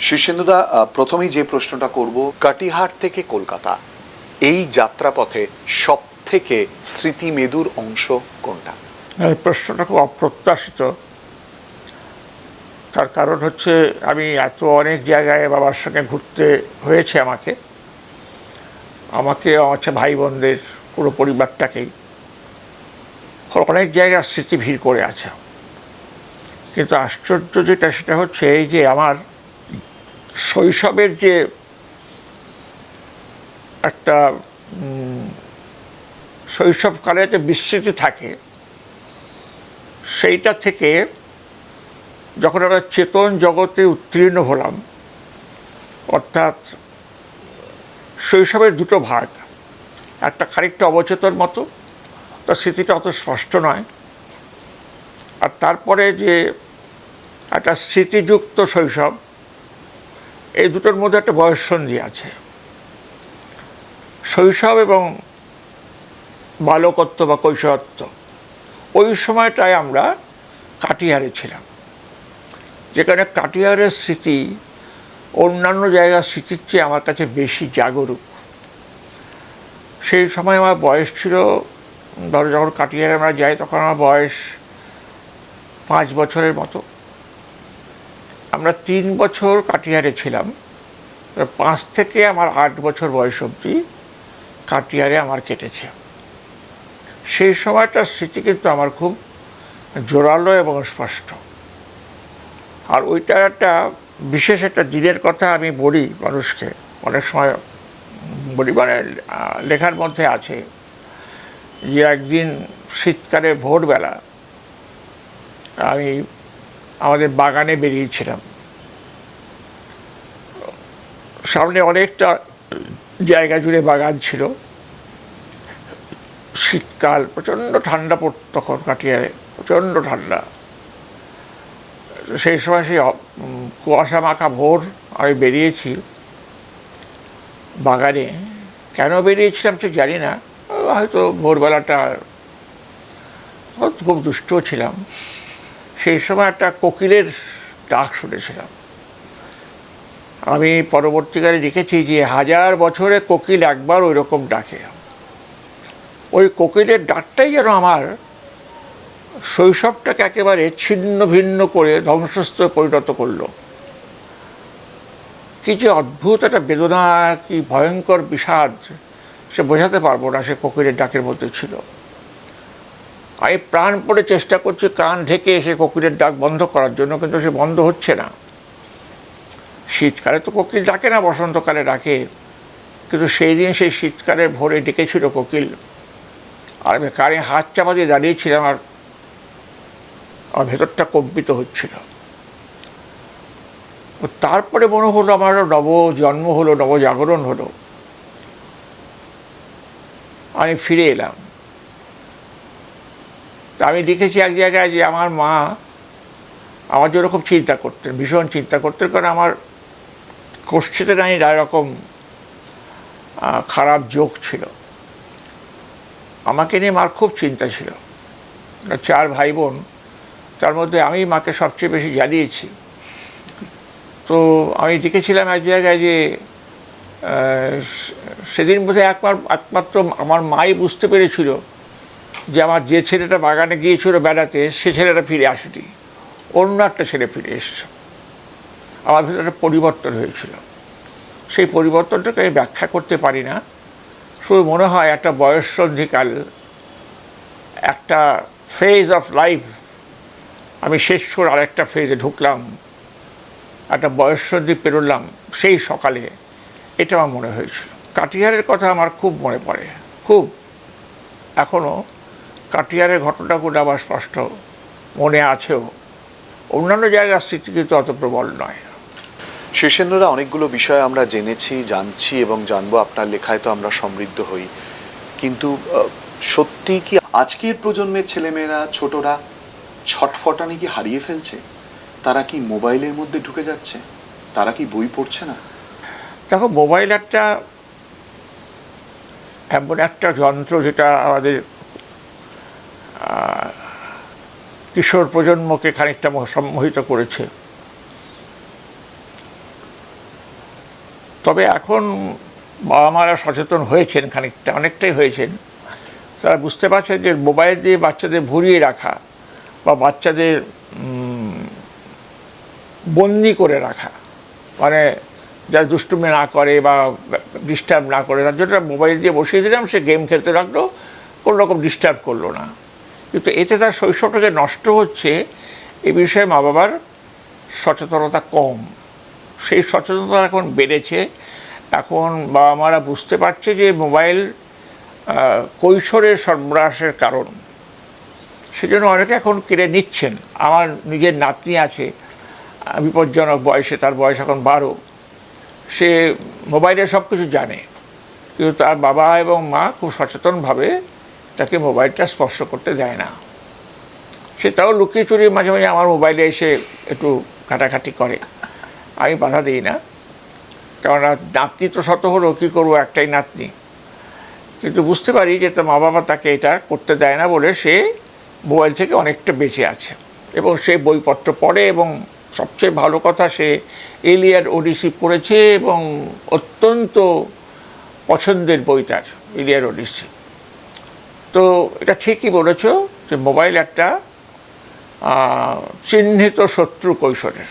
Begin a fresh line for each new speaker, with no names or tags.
শীর্ষেন্দুদা প্রথমেই যে প্রশ্নটা করব কাটিহাট থেকে কলকাতা, এই যাত্রাপথে সব থেকে স্মৃতি মেদুর অংশ কোনটা?
প্রশ্নটা খুব অপ্রত্যাশিত। তার কারণ হচ্ছে, আমি এত অনেক জায়গায় বাবার সঙ্গে ঘুরতে হয়েছে আমাকে। আমাকে, আমার ভাই বোনদের পুরো পরিবারটাকেই। অনেক জায়গায় স্মৃতি ভিড় করে আছে। কিন্তু আশ্চর্য যেটা, সেটা হচ্ছে এই যে আমার শৈশবের যে একটা শৈশবকালে যে বিস্মৃতি থাকে, সেইটা থেকে যখন আমরা চেতন জগতে উত্তীর্ণ হলাম, অর্থাৎ শৈশবের দুটো ভাগ, একটা খানিকটা অবচেতন মতো, তার স্মৃতিটা অত স্পষ্ট নয়, আর তারপরে যে একটা স্মৃতিযুক্ত শৈশব এই দুটোর মধ্যে একটা বয়ঃসন্ধি আছে। শৈশব এবং বালকত্ব বা কৈশত্ব ওই সময়টায় আমরা কাটিহারে ছিলাম। যেখানে কাটিহারের স্মৃতি, অন্যান্য জায়গার স্মৃতির চেয়ে আমার কাছে বেশি জাগরুক। সেই সময় আমার বয়স ছিল, ধরো যখন কাটিহারে আমরা যাই, তখন আমার বয়স পাঁচ বছরের মতো। আমরা তিন বছর কাটিহারে ছিলাম। পাঁচ থেকে আমার আট বছর বয়স অবধি কাটিয়ারে আমার কেটেছে। সেই সময়টার স্মৃতি কিন্তু আমার খুব জোরালো এবং স্পষ্ট। আর ওইটা একটা বিশেষ একটা দিনের কথা আমি বলি মানুষকে। অনেক সময় বলি মানে লেখার মধ্যে আছে যে একদিন শীতকালে ভোরবেলা আমি আমাদের বাগানে বেরিয়েছিলাম। সামনে অনেকটা জায়গা জুড়ে বাগান ছিল। শীতকাল, প্রচণ্ড ঠান্ডা পড়ত তখন কাটিয়ে প্রচণ্ড ঠান্ডা। সেই সময় সেই কুয়াশা মাখা ভোর, আমি বেরিয়েছি বাগানে। কেন বেরিয়েছিলাম সে জানি না, হয়তো ভোরবেলাটা খুব দুষ্টও ছিলাম। সেই সময় একটা কোকিলের ডাক শুনেছিলাম। আমি পরবর্তীকালে লিখেছি যে হাজার বছরে কোকিল একবার ওই রকম ডাকে। ওই কোকিলের ডাকটাই যেন আমার শৈশবটাকে একেবারে ছিন্ন ভিন্ন করে ধ্বংসস্তূপে পরিণত করল। কি যে অদ্ভুত একটা বেদনা, কি ভয়ঙ্কর বিষাদ, সে বোঝাতে পারব না সে কোকিলের ডাকের মধ্যে ছিল। আমি প্রাণ পড়ে চেষ্টা করছি, কান ঢেকে সে কোকিলের ডাক বন্ধ করার জন্য, কিন্তু সে বন্ধ হচ্ছে না। শীতকালে তো কোকিল ডাকে না, বসন্তকালে ডাকে। কিন্তু সেই দিন সেই শীতকালের ভোরে ডেকেছিল কোকিল। আর আমি কানে হাত চাপা দিয়ে দাঁড়িয়েছিলাম, আর আমার ভেতরটা কম্পিত হচ্ছিল। তারপরে মনে হলো, আমার নব জন্ম হলো নবজাগরণ হলো। আমি ফিরে এলাম। তা আমি লিখেছি এক জায়গায় যে আমার মা আমার জন্য খুব চিন্তা করতেন ভীষণ চিন্তা করতেন কারণ আমার কোষ্ঠীতে নাই এরকম আহ, খারাপ যোগ ছিল। আমাকে নিয়ে মার খুব চিন্তা ছিল। চার ভাই বোন তার মধ্যে আমি মাকে সবচেয়ে বেশি জ্বালিয়েছি। তো আমি লিখেছিলাম এক জায়গায় যে সেদিন বোধহয় একবার একমাত্র আমার মাই বুঝতে পেরেছিল যে আমার যে ছেলেটা বাগানে গিয়েছিল বেড়াতে, সে ছেলেটা ফিরে আসেনি। অন্য একটা ছেলে ফিরে এসেছে। আমার ভিতরে একটা পরিবর্তন হয়েছিল। সেই পরিবর্তনটাকে আমি ব্যাখ্যা করতে পারি না। শুধু মনে হয় একটা বয়ঃসন্ধিকাল, একটা ফেজ অফ লাইফ আমি শেষ করে আরেকটা ফেজে ঢুকলাম, একটা বয়ঃসন্ধি পেরোলাম সেই সকালে, এটা আমার মনে হয়েছিল। কাটিহারের কথা আমার খুব মনে পড়ে। খুব। এখনও কাটিহারের ঘটনাগুলো আমার স্পষ্ট মনে আছেও। অন্যান্য জায়গার স্মৃতি কিন্তু অত প্রবল নয়।
শীর্ষেন্দুদা অনেকগুলো বিষয় আমরা জেনেছি জানছি এবং জানব। আপনার লেখায় তো আমরা সমৃদ্ধ হই। কিন্তু সত্যি কি আজকের প্রজন্মের ছেলেমেয়েরা ছোটরা ছটফটানি কি হারিয়ে ফেলছে? তারা কি মোবাইলের মধ্যে ঢুকে যাচ্ছে? তারা কি বই পড়ছে না?
দেখো মোবাইল একটা এমন একটা যন্ত্র যেটা আমাদের কিশোর প্রজন্মকে খানিকটা সম্মোহিত করেছে। তবে এখন বাবা মারা সচেতন হয়েছেন খানিকটা, অনেকটাই হয়েছেন। তারা বুঝতে পারছে যে মোবাইল দিয়ে বাচ্চাদের ভরিয়ে রাখা বা বাচ্চাদের বন্দি করে রাখা মানে যা দুষ্টুমি না করে বা ডিস্টার্ব না করে, তার জন্য মোবাইল দিয়ে বসিয়ে দিলাম, সে গেম খেলতে লাগল কোনো রকম ডিস্টার্ব করল না। কিন্তু এতে তার শৈশবটাকে নষ্ট হচ্ছে এ বিষয়ে মা বাবার সচেতনতা কম। সেই সচেতনতা এখন বেড়েছে। এখন বাবা মারা বুঝতে পারছে যে মোবাইল কৈশোরের সর্বনাশের কারণ। সেজন্য অনেকে এখন কেড়ে নিচ্ছেন। আমার নিজের নাতনি আছে, বিপজ্জনক বয়সে, তার বয়স এখন বারো। সে মোবাইলে সব কিছু জানে। কিন্তু তার বাবা এবং মা খুব সচেতনভাবে তাকে মোবাইলটা স্পর্শ করতে দেয় না। সে তাও লুকিয়ে চুরিয়ে মাঝে মাঝে আমার মোবাইলে এসে একটু ঘাটাঘাটি করে। আমি বাধা দিই না। কেননা নাতনি তো শত হলো, কী করব একটাই নাতনি। কিন্তু বুঝতে পারি যে তার মা বাবা তাকে এটা করতে দেয় না বলে সে মোবাইল থেকে অনেকটা বেঁচে আছে। এবং সে বইপত্র পড়ে এবং সবচেয়ে ভালো কথা সে এলিয়ার ওডিসি পড়েছে এবং অত্যন্ত পছন্দের বই তার এলিয়ার ওডিসি। তো এটা ঠিকই বলেছ যে মোবাইল একটা চিহ্নিত শত্রু কৈশোরের।